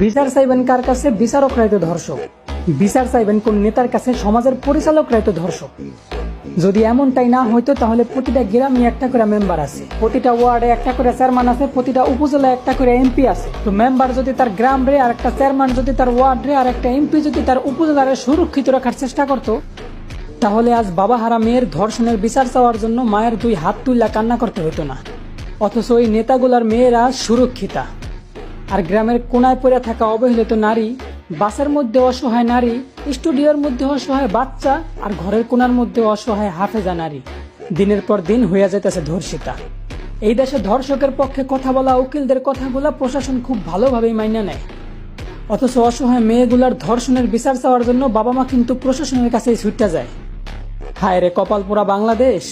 বিচার চাইবেন কার কাছে? বিচারকরাই তো ধর্ষক। বিচার চাইবেন কোন নেতার কাছে? সমাজের পরিচালকরাই তো ধর্ষক। যদি এমনটাই না হইতো, তাহলে প্রতিটা গ্রামে একটা করে মেম্বার আছে। প্রতিটা ওয়ার্ডে একটা করে চেয়ারম্যান আছে, প্রতিটা উপজেলায় একটা করে এমপি আছে। তো মেম্বার যদি তার গ্রাম রে আর একটা চেয়ারম্যান যদি তার ওয়ার্ড রে আর একটা এমপি যদি তার উপজেলারে সুরক্ষিত রাখার চেষ্টা করতো, তাহলে আজ বাবা হারা মেয়ের ধর্ষণের বিচার চাওয়ার জন্য মায়ের দুই হাত তুললা কান্না করতে হতো না। অথচ ওই নেতাগুলার মেয়েরা সুরক্ষিতা। আর গ্রামের কোনায় পড়ে থাকা অবহেলিত নারী, বাসের মধ্যে অসহায় নারী, স্টুডিওর মধ্যে অসহায় বাচ্চা আর ঘরের কোনার মধ্যে অসহায় হাফেজা নারী। দিনের পর দিন হইয়া যেতেছে ধর্ষিতা। এই দেশে ধর্ষকের পক্ষে কথা বলা, উকিলদের কথাগুলা প্রশাসন খুব ভালোভাবেই মাইনে নেয়। অথচ অসহায় মেয়েগুলার ধর্ষণের বিচার চাওয়ার জন্য বাবা মা কিন্তু প্রশাসনের কাছেই ছুটতে যায়। হায় রে কপাল পোড়া বাংলাদেশ!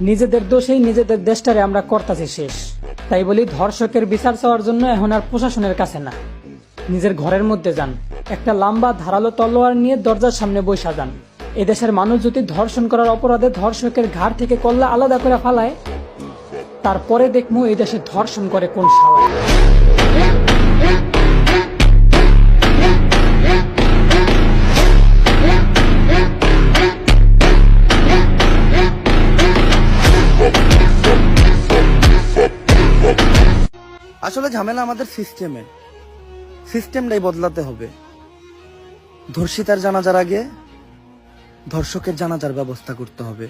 নিজেদের দোষেই নিজেদের দেশটারে আমরা করতাছি শেষ। তাই বলি ধর্ষকের বিচার চাওয়ার জন্য এখন আর প্রশাসনের কাছে না। নিজের ঘরের মধ্যে যান, একটা লম্বা ধারালো তলোয়ার নিয়ে দরজার সামনে বৈশা যান। এদেশের মানুষ যদি ধর্ষণ করার অপরাধে ধর্ষকের ঘাড় থেকে কল্লা আলাদা করে ফালায়, তারপরে দেখব এই দেশে ধর্ষণ করে কোন শালা আসলে ঝামেলা আমাদের সিস্টেমে সিস্টেমটাই বদলাতে হবে। ধর্ষিতার জানাজার আগে ধর্ষকের জানাজার ব্যবস্থা করতে হবে।